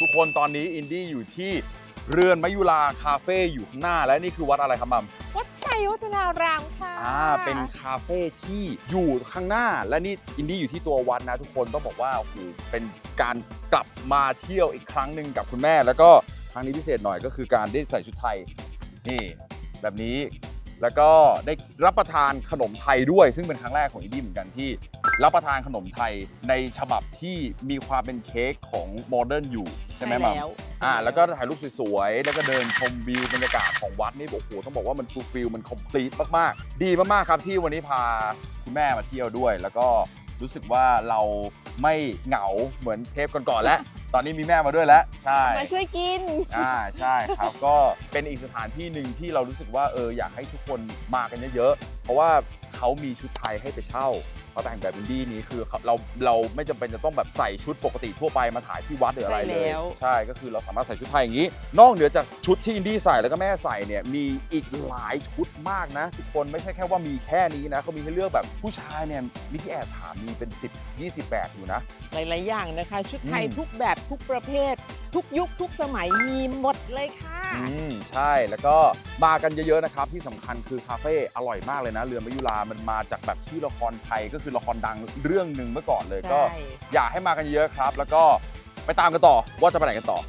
ทุกคนตอนนี้อินดี้อยู่ที่เรือนมยุราคาเฟ่อยู่ข้างหน้า และนี่คือวัดอะไรครับมัมวัดชัยวัฒนารามค่ะอ่าเป็นคาเฟ่ที่อยู่ข้างหน้า และนี่อินดี้อยู่ที่ตัววัดนะทุกคนต้องบอกว่าโอ้โหเป็นการกลับมาเที่ยวอีกครั้งหนึ่งกับคุณแม่ แล้วก็ครั้งนี้พิเศษหน่อยก็คือการได้ใส่ชุดไทยนี่แบบนี้แล้วก็ได้รับประทานขนมไทยด้วย ซึ่งเป็นครั้งแรกของอินดี้เหมือนกันที่ รับประทานขนมไทยในฉบับที่มีความเป็นเค้กของโมเดิร์นอยู่ใช่ไหมมัมแล้วอ่าแล้วก็ถ่ายรูปสวยๆ แล้วก็เดินชมวิวบรรยากาศของวัดนี่โอ้โหต้องบอกว่ามันฟูลฟิลมันคอมพลีทมากๆ ดีมากๆครับที่วันนี้พาคุณแม่มาเที่ยวด้วย แล้วก็รู้สึกว่าเราไม่เหงาเหมือนเทปก่อนๆแล้ว ตอนนี้มีแม่มาด้วยแล้ว ใช่ มาช่วยกิน อ่าใช่ครับ ก็เป็นอีกสถานที่หนึ่งที่เรารู้สึกว่าเอออยากให้ทุกคนมากันเยอะๆ เพราะว่าเขามีชุดไทยให้ไปเช่า เขาแต่งแบบอินดี้นี้คือเราเราไม่จำเป็นจะต้องแบบใส่ชุดปกติทั่วไปมาถ่ายที่วัดหรืออะไรเลยใช่แล้วใช่ก็คือเราสามารถใส่ชุดไทยอย่างนี้ นอกเหนือจากชุดที่อินดี้ใส่แล้วก็แม่ใส่เนี่ยมีอีกหลายชุดมากนะทุกคนไม่ใช่แค่ว่ามีแค่นี้นะเขามีให้เลือกแบบผู้ชายเนี่ยมีที่แอบถามมีเป็น 10 20แบบอยู่นะ หลาย ๆ อย่างนะคะ ชุดไทยอืมทุกแบบทุกประเภททุกยุคทุกสมัยมีหมดเลยค่ะ อืมใช่แล้วก็มากันเยอะๆนะครับ ที่สำคัญคือคาเฟ่อร่อยมากเลยนะ เรือนมยุรามันมาจากแบบชื่อละครไทยก็คือละครดังเรื่องหนึ่งเมื่อก่อนเลยก็ ใช่ อยากให้มากันเยอะๆครับ แล้วก็ไปตามกันต่อว่าจะไปไหนกันต่อ